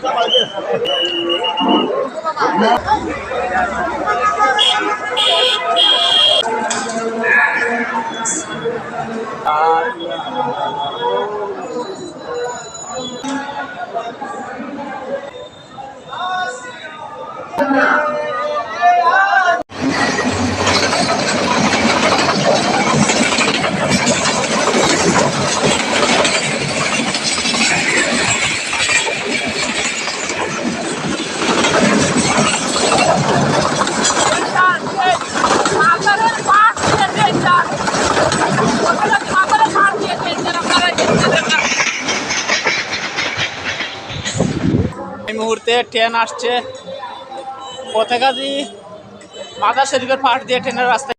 এই মুহূর্তে ট্রেন আসছে। পথেকাজি মাদার শরীফের পাশ দিয়ে ট্রেনের রাস্তা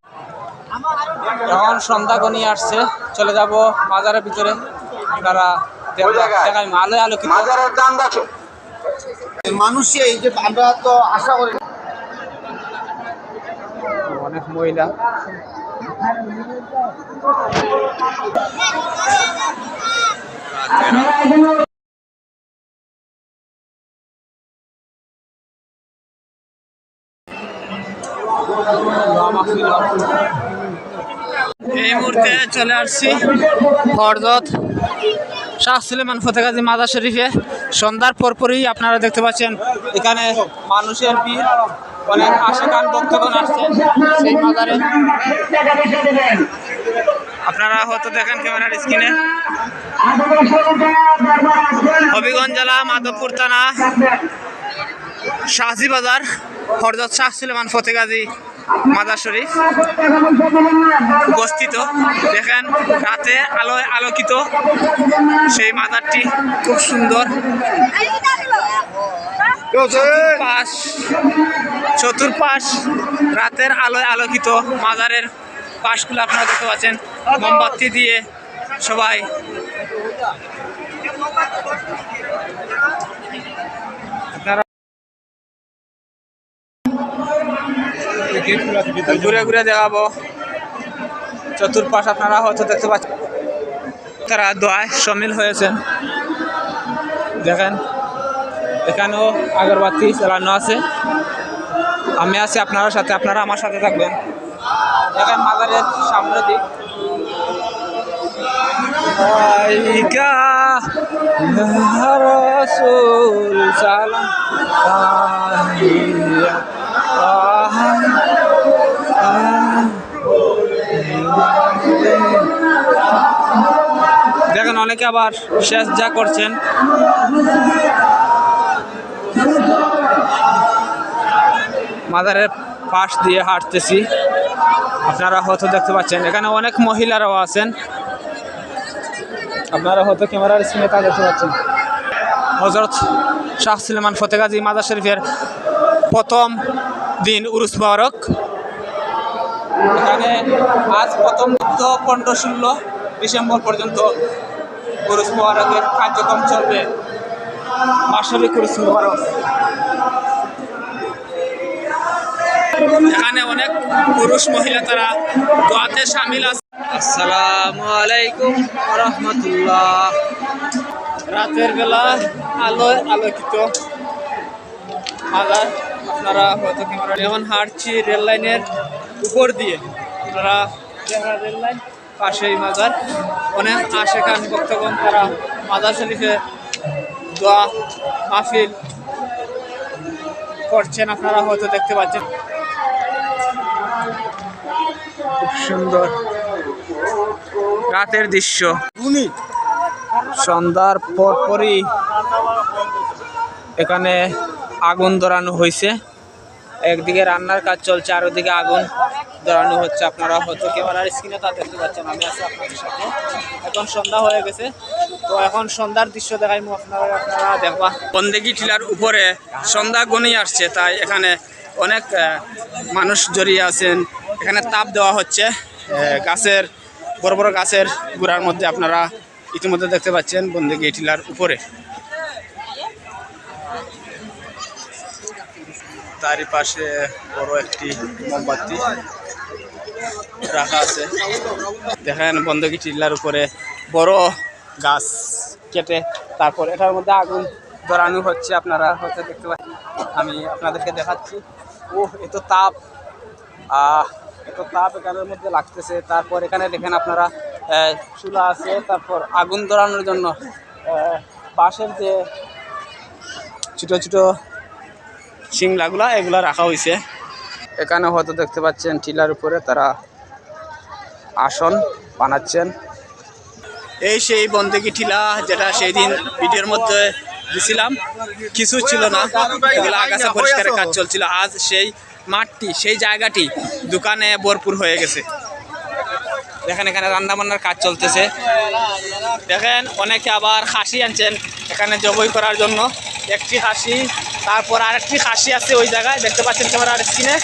এখন সন্ধ্যা গনিয়ে আসছে চলে যাব বাজারের ভিতরে। আপনারা দেখাই আলোয় আলোকিত। এই যে আমরা তো আশা করি অনেক মহিলা। এই মুহূর্তে চলে আসছি হরদত শাহ সুলেমান ফতেগাজী মাদার শরীফে। সন্ধ্যার পরপরই আপনারা দেখতে পাচ্ছেন, এখানে মানুষের ভিড় অনেক আশেখান ভক্তগণ আসছেন সেই মাদারে আপনারা হয়তো দেখেন ক্যামেরার স্ক্রিনে। হবিগঞ্জ জেলা মাধবপুর থানা শাহজি বাজার হরদত শাহ সুলেমান ফতেগাজী মাদার শরীফ। উপস্থিত। দেখেন, রাতে আলোয় আলোকিত সেই মাজারটি খুব সুন্দর। পাশ চতুর্পাশ রাতের আলোয় আলোকিত মাজারের পাশগুলো আপনারা দেখতে পাচ্ছেন। মোমবাতি দিয়ে সবাই ঘুরে ঘুরে দেখাবো। চতুর্পাশ আপনারা হয়তো দেখতে পাচ্ছেন। তারা দোয়ায় সামিল হয়েছেন। দেখেন, এখানেও আগরবাতি চালানো আছে। আমি আছি আপনার সাথে, আপনারা আমার সাথে থাকবেন। দেখেন মাজারের সামনের দিক। রাসূল সালাম অনেকে আবার শেষ যা করছেন। মাদারের পাশ দিয়ে হাঁটতেছি। আপনারা হয়তো দেখতে পাচ্ছেন, এখানে অনেক মহিলারাও আছেন। আপনারা হয়তো ক্যামেরার স্ক্রিনে তা দেখতে পাচ্ছেন। হজরত শাহ সুলেমান ফতেগাজী মাদার শরীফের প্রথম দিন উরুস মুবারক। এখানে আজ প্রথম পনেরো ষোলো ডিসেম্বর পর্যন্ত উরুস মুবারকের কার্যক্রম চলবে। বাৎসরিক উরুস মুবারক এখানে অনেক পুরুষ মহিলা তারা দোয়াতে সামিল আছে। আসসালামু আলাইকুম রহমতুল্লাহ রাতের বেলা আলোয় আলোকিত। মাজার আপনারা হয়তো ক্যামেরা এখন হাঁটছি রেল লাইনের উপর দিয়ে। আপনারা রেল লাইন পাশেই মাজার। অনেক আশেখান ভক্তগণ তারা মাজার শরীফে দোয়া মাহফিল করছেন। আপনারা হয়তো দেখতে পাচ্ছেন। খুব সুন্দর রাতের দৃশ্য। সন্ধ্যার পরপরই এখানে আগুন ধরানো হয়েছে। একদিকে রান্নার কাজ চলছে, আর ওদিকে আগুন ধরানো হচ্ছে আপনারা হয়তো ক্যামেরার স্ক্রিনে তা দেখতে পাচ্ছেন, আমি আছি আপনাদের সাথে এখন সন্ধ্যা হয়ে গেছে। তো এখন সন্ধ্যার দৃশ্য দেখাই আপনারা আপনারা দেখবা। বন্দেগি টিলার উপরে সন্ধ্যা গনিয়ে আসছে, তাই এখানে অনেক মানুষ জড়িয়ে আছেন। এখানে তাপ দেওয়া হচ্ছে গাছের, বড় বড় গাছের গোড়ার মধ্যে আপনারা ইতিমধ্যে দেখতে পাচ্ছেন বন্দেগি টিলার উপরে। তারই পাশে বড় একটি মোমবাতি রাখা আছে। দেখেন বন্ধকি টিল্লার উপরে বড় গাছ কেটে তারপর এটার মধ্যে আগুন ধরানো হচ্ছে আপনারা হয়তো দেখতে পাচ্ছেন। আমি আপনাদেরকে দেখাচ্ছি। ও এত তাপ। এত তাপ এখানের মধ্যে লাগতেছে। তারপর এখানে দেখেন আপনারা চুলা আছে। তারপর আগুন ধরানোর জন্য বাঁশের যে ছোটো ছোটো শিংলাগুলা এগুলা রাখা হয়েছে এখানে হয়তো দেখতে পাচ্ছেন টিলার উপরে তারা আসন বানাচ্ছেন। এই সেই বন্দেগি টিলা যেটা সেই দিন ভিডিওর মধ্যে দিছিলাম কিছু ছিল না। এগুলো আগাছা পরিষ্কারের কাজ চলছিল। আজ সেই মাঠটি সেই জায়গাটি দোকানে ভরপুর হয়ে গেছে। দেখেন এখানে রান্না বান্নার কাজ চলতেছে। দেখেন অনেকে আবার হাসি আনছেন এখানে জবই করার জন্য। একটি খাসি তারপর আরেকটি খাসি আছে ওই জায়গায়, দেখতে পাচ্ছেন ক্যামেরার স্ক্রিনে।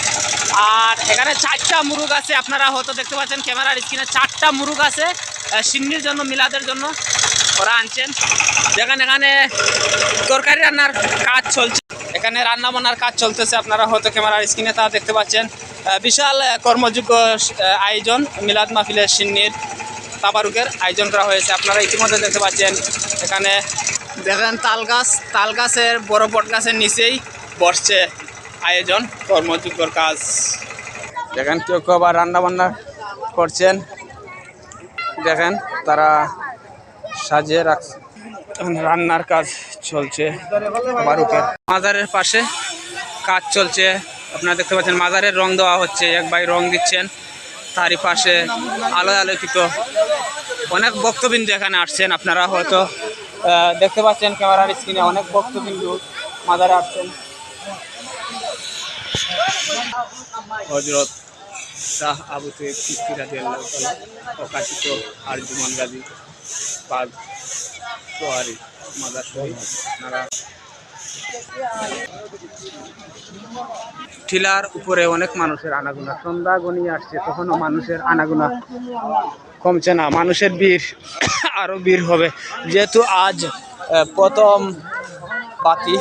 আর এখানে চারটা মুরুগ আছে, আপনারা হয়তো দেখতে পাচ্ছেন ক্যামেরার স্ক্রিনে। চারটা মুরুগ আছে সিন্নির জন্য, মিলাদের জন্য ওরা আনছেন। যেখানে এখানে তরকারি রান্নার কাজ চলছে। এখানে রান্না বান্নার কাজ চলতেছে, আপনারা হয়তো ক্যামেরার স্ক্রিনে তা দেখতে পাচ্ছেন। বিশাল কর্মযোগ্য আয়োজন, মিলাদ মাহফিলের সিন্নির তাবারুকের আয়োজন করা হয়েছে। আপনারা ইতিমধ্যে দেখতে পাচ্ছেন এখানে দেখেন তাল গাছ তাল গাছের বড় বট গাছের নিচেই বসছে আয়োজন কর্মযোগ্যর কাজ। দেখেন, কেউ কেউ আবার রান্না বান্না করছেন। দেখেন, তারা সাজিয়ে রাখছে। রান্নার কাজ চলছে বারুকের মাজারের পাশে কাজ চলছে। আপনারা দেখতে পাচ্ছেন, মাজারের রং দেওয়া হচ্ছে। এক ভাই রং দিচ্ছেন। তারই পাশে আলোয় আলোকিত অনেক বক্তবিন্দু এখানে আসছেন। আপনারা হয়তো দেখতে পাচ্ছেন ক্যামেরার স্ক্রিনে অনেক ভক্ত বক্তবিন্দু মাজারে আসছেন। হজরত শাহ আবু তৈব কিস্তি রাজি প্রকাশিত আরজুমান গাজী সোয়ারি মাদার শহীদ আপনারা টিলার উপরে অনেক মানুষের আনাগোনা, সন্ধ্যা গনিয়ে আসছে, তখনও মানুষের আনাগোনা। কমছে না। মানুষের ভিড় আরও ভিড় হবে। যেহেতু আজ প্রথম বাতি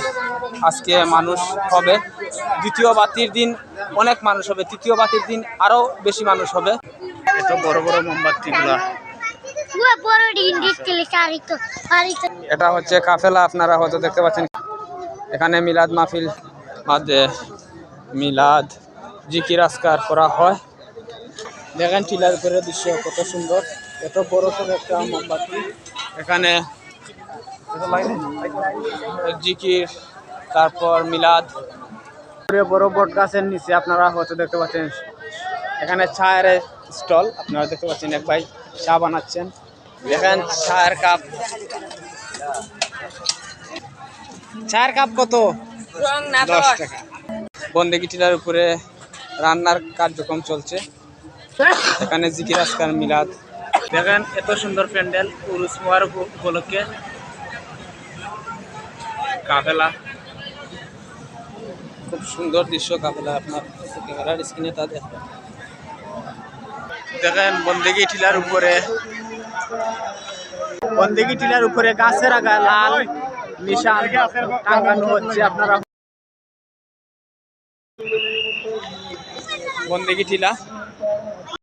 আজকে মানুষ হবে। দ্বিতীয় বাতির দিন অনেক মানুষ হবে। তৃতীয় বাতির দিন আরও বেশি মানুষ হবে। এত বড় বড় মোমবাতিগুলা. এটা হচ্ছে কাফেলা আপনারা হয়তো দেখতে পাচ্ছেন। এখানে মিলাদ মাহফিল মাঝে মিলাদ জিকির আসকার করা হয়। দেখেন টিলার উপরে দৃশ্য কত সুন্দর। এত বড় সড়ো একটা মোমবাতি। এখানে জিকির তারপর মিলাদ। বড় বট গাছের নিচে আপনারা হয়তো দেখতে পাচ্ছেন এখানে চায়ের স্টল আপনারা দেখতে পাচ্ছেন এক ভাই চা বানাচ্ছেন। দেখেন চায়ের কাপ। চায়ের কাপ কত? দশ টাকা। বন্দেগি টিলার উপরে রান্নার কার্যক্রম চলছে। এখানে জিকির আসকার মিলাদ। দেখেন, এত সুন্দর প্যান্ডেল, উরুস মোয়ার উপলক্ষে। কাফেলা। খুব সুন্দর দৃশ্য কাফেলা আপনার। ক্যামেরার স্ক্রিনে তা দেখবেন দেখেন, বন্দেগি টিলার উপরে। বন্দেগি টিলার উপরে গাছের আগা লাল নিশান টাঙ্গানো হচ্ছে আপনারা। বন্দেগি টিলা।